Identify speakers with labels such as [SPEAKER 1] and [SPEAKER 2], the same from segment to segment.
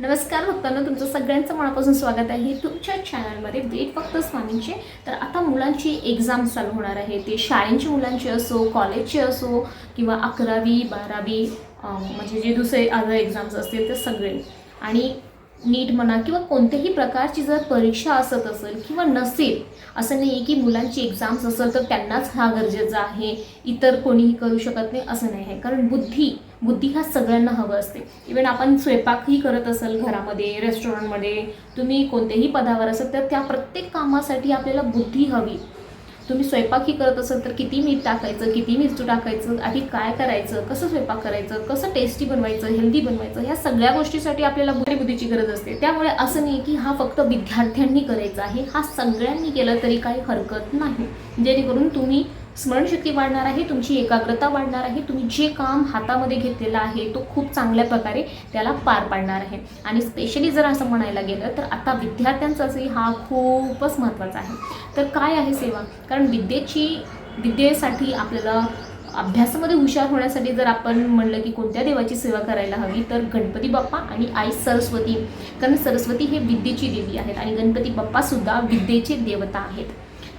[SPEAKER 1] नमस्कार भक्तांना तुमचं सगळ्यांचं मनापासून स्वागत आहे तुमच्या चॅनलमध्ये वेट फक्त स्वामींचे. तर आता मुलांची एक्झाम चालू होणार आहे. ते शाळेंची मुलांची असो कॉलेजची असो किंवा अकरावी बारावी म्हणजे जे दुसरे अदर एक्झाम्स असतील ते सगळे. आणि नीट म्हणा किंवा कोणत्याही प्रकारची जर परीक्षा असत असेल किंवा नसेल असं नाही आहे की मुलांची एक्झाम्स असेल तर त्यांनाच हा गरजेचा आहे इतर कोणीही करू शकत नाही असं नाही आहे. कारण बुद्धी बुद्धी हा सगळ्यांना हवं असते. इवन आपण स्वयंपाकही करत असाल घरामध्ये रेस्टॉरंटमध्ये तुम्ही कोणत्याही पदावर असाल तर त्या प्रत्येक कामासाठी आपल्याला बुद्धी हवी. तुम्ही स्वयंपाकही करत असाल तर किती मीठ टाकायचं किती मिरचू टाकायचं आधी काय करायचं कसं स्वयंपाक करायचं कसं टेस्टी बनवायचं हेल्दी बनवायचं ह्या सगळ्या गोष्टीसाठी आपल्याला बुद्धी बुद्धीची गरज असते. त्यामुळे असं नाही की हा फक्त विद्यार्थ्यांनी करायचा आहे हा सगळ्यांनी केलं तरी काही हरकत नाही. जेणेकरून तुम्ही स्मरणशक्ती वाढणार आहे तुमची एकाग्रता वाढणार आहे तुम्ही जे काम हातामध्ये घेतलेलं आहे तो खूप चांगल्या प्रकारे त्याला पार पाडणार आहे. आणि स्पेशली जर असं म्हणायला गेलं तर आता विद्यार्थ्यांचाही हा खूपच महत्त्वाचा आहे. तर काय आहे सेवा? कारण विद्येची विद्येसाठी आपल्याला अभ्यासामध्ये हुशार होण्यासाठी जर आपण म्हणलं की कोणत्या देवाची सेवा करायला हवी तर गणपती बाप्पा आणि आई सरस्वती. कारण सरस्वती हे विद्येची देवी आहेत आणि गणपती बाप्पासुद्धा विद्येचे देवता आहेत.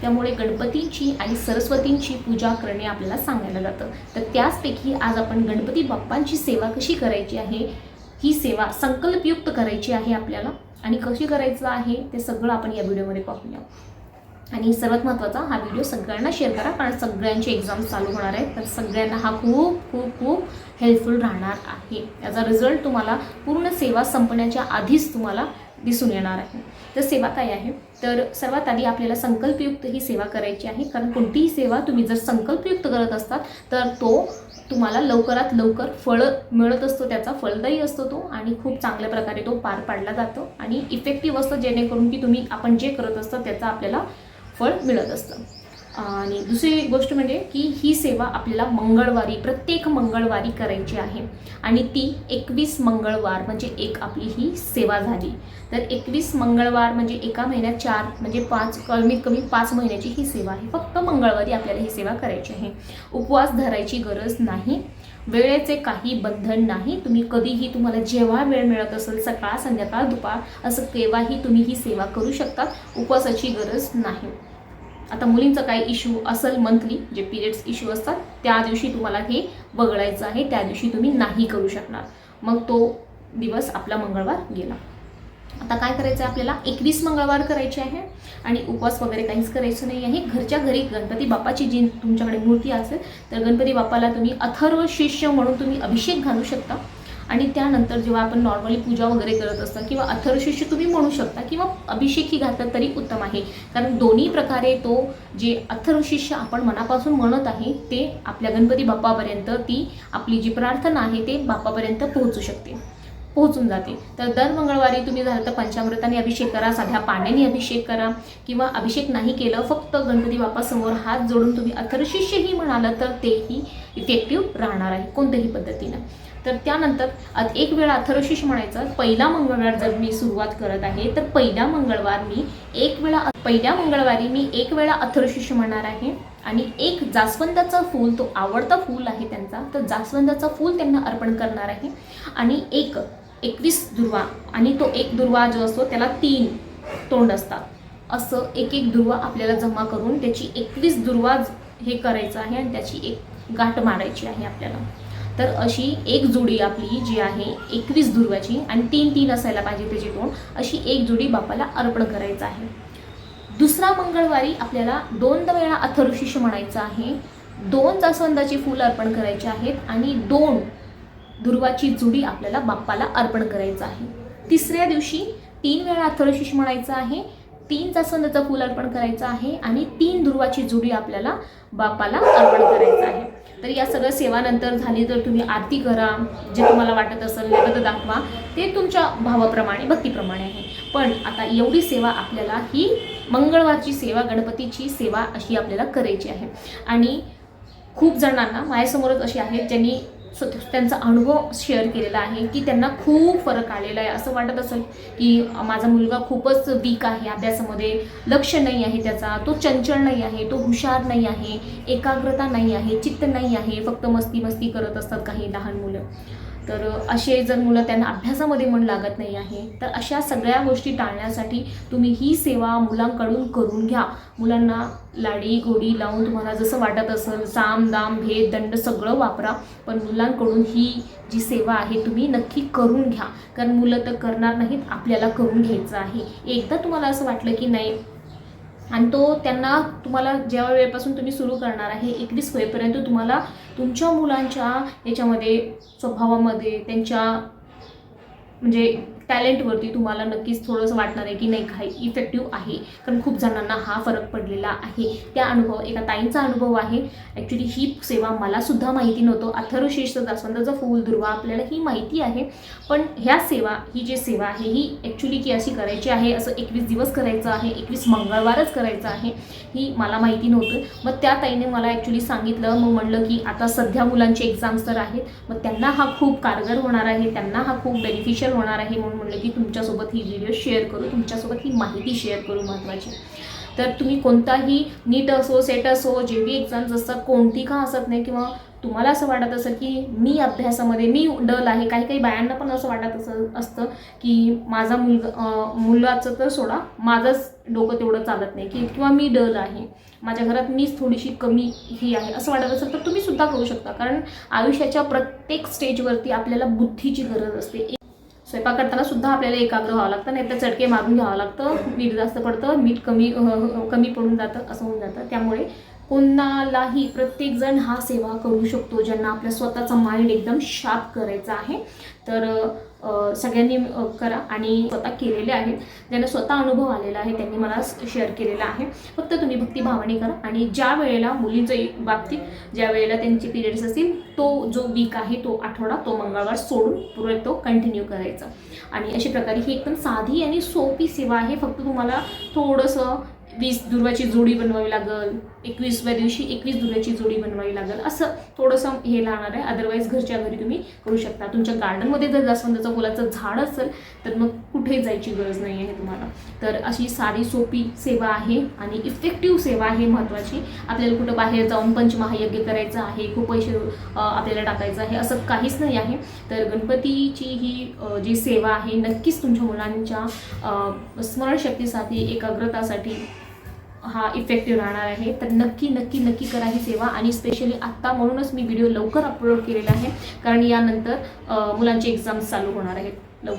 [SPEAKER 1] त्यामुळे गणपतींची आणि सरस्वतींची पूजा करणे आपल्याला सांगायला जातं. तर त्याचपैकी आज आपण गणपती बाप्पांची सेवा कशी करायची आहे ही सेवा संकल्पयुक्त करायची आहे आपल्याला. आणि कशी करायचं आहे ते सगळं आपण या व्हिडिओमध्ये पाहूया. आणि सर्वात महत्त्वाचा हा व्हिडिओ सगळ्यांना शेअर करा कारण सगळ्यांचे एक्झाम चालू होणार आहेत. तर सगळ्यांना हा खूप खूप खूप हेल्पफुल राहणार आहे. याचा रिझल्ट तुम्हाला पूर्ण सेवा संपण्याच्या आधीच तुम्हाला दिसून येणार आहे. तर सेवा काय आहे तर सर्वात आधी आपल्याला संकल्पयुक्त ही सेवा करायची आहे. कारण कोणतीही सेवा तुम्ही जर संकल्पयुक्त करत असतात तर तो तुम्हाला लवकरात लवकर फळ मिळत असतो त्याचा फलदायी असतो तो आणि खूप चांगल्या प्रकारे तो पार पाडला जातो आणि इफेक्टिव्ह असतं जेणेकरून की तुम्ही आपण जे करत असतं त्याचा आपल्याला फळ मिळत असतं. आणि दुसरी गोष्ट म्हणजे की ही सेवा आपल्याला मंगळवारी प्रत्येक मंगळवारी करायची आहे. आणि ती एकवीस मंगळवार म्हणजे एक आपली ही सेवा झाली. तर एकवीस मंगळवार म्हणजे एका महिन्यात चार म्हणजे पाच कमीत कमी पाच महिन्याची ही सेवा आहे. फक्त मंगळवारी आपल्याला ही सेवा करायची आहे. उपवास धरायची गरज नाही. वेळेचे काही बंधन नाही. तुम्ही कधीही तुम्हाला जेव्हा वेळ मिळत असेल सकाळ संध्याकाळ दुपार असं केव्हाही तुम्ही ही सेवा करू शकता. उपवासाची गरज नाही. आता मुलींचं काही इश्यू असेल मंथली जे पिरियड्स इश्यू असतात त्या दिवशी तुम्हाला हे वगळायचं आहे त्या दिवशी तुम्ही नाही करू शकणार. मग तो दिवस आपला मंगळवार गेला. आता काय करायचं आहे आपल्याला? एकवीस मंगळवार करायचे आहे आणि उपवास वगैरे काहीच करायचं नाही आहे. घरच्या घरी गणपती बाप्पाची जी तुमच्याकडे मूर्ती असेल तर गणपती बाप्पाला तुम्ही अथर्व शिष्य म्हणून तुम्ही अभिषेक घालू शकता. आणि त्यानंतर जेव्हा आपण नॉर्मली पूजा वगैरे करत असता किंवा अथर्वशिष्य तुम्ही म्हणू शकता किंवा अभिषेकही घातलं तरी उत्तम आहे. कारण दोन्ही प्रकारे तो जे अथर्वशिष्य आपण मनापासून म्हणत आहे ते आपल्या गणपती बाप्पापर्यंत ती आपली जी प्रार्थना आहे ते बाप्पापर्यंत पोहोचू शकते. पोहोचून जाते तर दर मंगळवारी तुम्ही झालं तर पंचामृताने अभिषेक करा साध्या पाण्याने अभिषेक करा किंवा अभिषेक नाही केलं फक्त गणपती बाप्पासमोर हात जोडून तुम्ही अथर्शिष्यही म्हणालं तर तेही इफेक्टिव्ह राहणार आहे कोणत्याही पद्धतीनं. तर त्यानंतर एक वेळा अथर्वशीष म्हणायचं पहिला मंगळवार जर मी सुरुवात करत आहे तर पहिला मंगळवार मी एक वेळा पहिल्या मंगळवारी मी एक वेळा अथर्वशीष म्हणणार आहे आणि एक जास्वंदाचं फूल तो आवडता फूल आहे त्यांचा तर जास्वंदाचं फूल त्यांना अर्पण करणार आहे आणि एक एकवीस दुर्वा आणि तो एक दुर्वा जो असतो त्याला तीन तोंड असतात. असं एक एक दुर्वा आपल्याला जमा करून त्याची एकवीस दुर्वा हे करायचं आहे आणि त्याची एक गाठ मारायची आहे आपल्याला. तर अशी एक जोडी आपली जी आहे एकवीस दुर्वाची आणि तीन तीन असायला पाहिजे त्याची तोंड अशी एक जोडी बापाला अर्पण करायचं आहे. दुसरा मंगळवारी आपल्याला दोन वेळा अथर्वशीष म्हणायचं आहे. दोन जास्वंदाची फुलं अर्पण करायची आहेत आणि दोन दुर्वाची जुडी आपल्याला बाप्पाला अर्पण करायचं आहे. तिसऱ्या दिवशी तीन वेळा अथर्वशीष म्हणायचं आहे. तीन जास्वंदाचं फूल अर्पण करायचं आहे आणि तीन दुर्वाची जुडी आपल्याला बापाला अर्पण करायचं आहे. तर या सगळ्या सेवानंतर झाली तर तुम्ही आरती करा. जे तुम्हाला वाटत असेल नैवेद्य दाखवा. ते तुमच्या भावाप्रमाणे भक्तीप्रमाणे आहे. पण आता एवढी सेवा आपल्याला ही मंगळवारची सेवा गणपतीची सेवा अशी आपल्याला करायची आहे. आणि खूप जणांना माझ्यासमोरच अशी आहेत ज्यांनी सो त्यांचा अनुभव शेअर केलेला आहे की त्यांना खूप फरक आलेला आहे. असं वाटत असेल की माझा मुलगा खूपच वीक आहे अभ्यासामध्ये लक्ष नाही आहे त्याचा तो चंचल नाही आहे तो हुशार नाही आहे एकाग्रता नाही आहे चित्त नाही आहे फक्त मस्ती मस्ती करत असतात काही लहान मुलं. तर असे जर मुलं त्यांना अभ्यासामध्ये मन लागत नाही आहे. तर अशा सगळ्या गोष्टी टाळण्यासाठी तुम्ही ही सेवा मुलांकडून करून घ्या. मुलांना लाडी गोडी लावून तुम्हाला जसं वाटत असेल साम दाम भेद दंड सगळं वापरा. पण मुलांकडून ही जी सेवा आहे तुम्ही नक्की करून घ्या. कारण मुलं तर करणार नाहीत आपल्याला करून घ्यायचं आहे. एकदा तुम्हाला असं वाटलं की नाही आणि तो त्यांना तुम्हाला ज्या वेळेपासून तुम्ही सुरू करणार आहे एकवीस होईपर्यंत तुम्हाला तुमच्या मुलांच्या याच्यामध्ये स्वभावामध्ये त्यांच्या म्हणजे टॅलेंटवरती तुम्हाला नक्कीच थोडंसं वाटणार आहे की नाही काही इफेक्टिव्ह आहे. कारण खूप जणांना हा फरक पडलेला आहे. त्या अनुभव एका ताईंचा अनुभव आहे. ॲक्च्युली ही सेवा मला सुद्धा माहिती नव्हतं. अथर्वशीर्ष जास्वंदाचा फूल दुर्वा आपल्याला ही माहिती आहे. पण ह्या सेवा ही जी सेवा आहे ही ॲक्च्युली की अशी करायची आहे असं एकवीस दिवस करायचं आहे एकवीस मंगळवारच करायचं आहे ही मला माहिती नव्हतं. मग त्या ताईने मला ॲक्च्युली सांगितलं मग म्हणलं की आता सध्या मुलांचे एक्झाम्स तर आहेत मग त्यांना हा खूप कारगर होणार आहे त्यांना हा खूप बेनिफिशियल होणार आहे म्हणून म्हणलं की तुमच्यासोबत ही व्हिडिओ शेअर करू तुमच्यासोबत ही माहिती शेअर करू महत्त्वाची तर तुम्ही कोणताही नीट असो सेट असो जे बी एक्झाम्स असतात कोणती का असत नाही किंवा तुम्हाला असं वाटत असेल की मी अभ्यासामध्ये मी डल आहे काही काही बायांना पण असं वाटत असं असतं की माझा मुलगा मुलाचं तर सोडा माझंच डोकं तेवढं चालत नाही की किंवा मी डल आहे माझ्या घरात मीच थोडीशी कमी ही आहे असं वाटत असेल तर तुम्ही सुद्धा करू शकता. कारण आयुष्याच्या प्रत्येक स्टेजवरती आपल्याला बुद्धीची गरज असते. स्वयंपाक करताना सुद्धा आपल्याला एकाग्र व्हावं लागतं नाही तर चटके मारून घ्यावं लागतं मीठ जास्त पडतं मीठ कमी कमी पडून जातं असं होऊन जातं. त्यामुळे कोणालाही प्रत्येकजण हा सेवा करू शकतो ज्यांना आपल्या स्वतःचा माइंड एकदम शार्प करायचा आहे. तर सगळ्यांनी करा आणि स्वतः केलेले आहेत ज्यांना स्वतः अनुभव आलेला आहे त्यांनी मला शेअर केलेला आहे. फक्त तुम्ही भक्तिभावाने करा आणि ज्या वेळेला मुलींच्या बाबतीत ज्या वेळेला त्यांचे पिरियड्स असतील तो जो वीक आहे तो आठवडा तो मंगळवार सोडून पुढे तो कंटिन्यू करायचा. आणि अशा प्रकारे ही एकदम साधी आणि सोपी सेवा आहे. फक्त तुम्हाला थोडंसं वीस दुर्वाची जोडी बनवावी लागल एकवीसव्या दिवशी एकवीस दुर्व्याची जोडी बनवावी लागेल असं थोडंसं हे लागणार आहे. अदरवाईज घरच्या घरी तुम्ही करू शकता. तुमच्या गार्डनमध्ये जर जास्वंदाचं फुलाचं झाड असेल तर मग कुठे जायची गरज नाही आहे तुम्हाला. तर अशी साधी सोपी सेवा आहे आणि इफेक्टिव्ह सेवा आहे महत्त्वाची आपल्याला कुठं बाहेर जाऊन पंचमहायज्ञ करायचं आहे खूप पैसे आपल्याला टाकायचं आहे असं काहीच नाही आहे. तर गणपतीची ही जी सेवा आहे नक्कीच तुमच्या मुलांच्या स्मरणशक्तीसाठी एकाग्रतासाठी हा इफेक्टिव्ह राहणार आहे. तर नक्की नक्की नक्की करा ही सेवा आणि स्पेशली आत्ता म्हणूनच मी व्हिडिओ लवकर अपलोड केलेला आहे. कारण यानंतर मुलांचे एक्झाम्स चालू होणार आहेत. लवकर